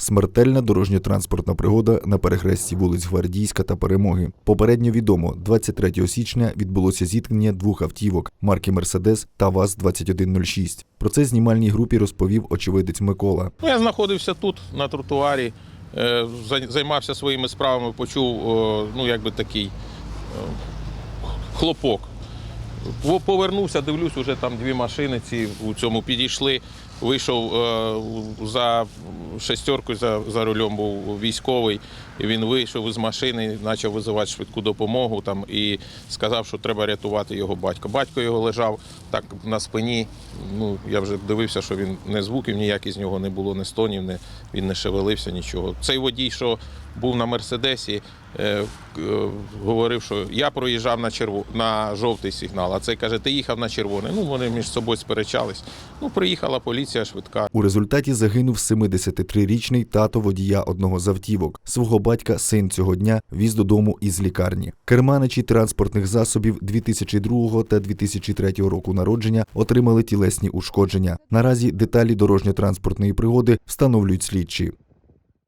Смертельна дорожньо-транспортна пригода на перехресті вулиць Гвардійська та Перемоги. Попередньо відомо, 23 січня відбулося зіткнення двох автівок марки Мерседес та ВАЗ-2106. Про це знімальній групі розповів очевидець Микола. Ну, я знаходився тут, на тротуарі, е, займався своїми справами, почув ну, якби такий е, хлопок. Повернувся, дивлюсь, уже там дві машини ці у цьому підійшли. Вийшов е, за шестеркою за, за рулем був військовий. І він вийшов із машини, почав визивати швидку допомогу там, і сказав, що треба рятувати його батька. Батько його лежав так на спині. Ну, я вже дивився, що він не звуків ніяких з нього не було, не стонів, не, він не шевелився, нічого. Цей водій, що був на Мерседесі, говорив, що я проїжджав на черво на жовтий сигнал, а цей каже, ти їхав на червоний. Ну, вони між собою сперечались. Ну, приїхала поліція швидка. У результаті загинув 73-річний тато водія одного з автівок. Свого батька син цього дня віз додому із лікарні. Керманичі транспортних засобів 2002 та 2003 року народження отримали тілесні ушкодження. Наразі деталі дорожньо-транспортної пригоди встановлюють слідчі.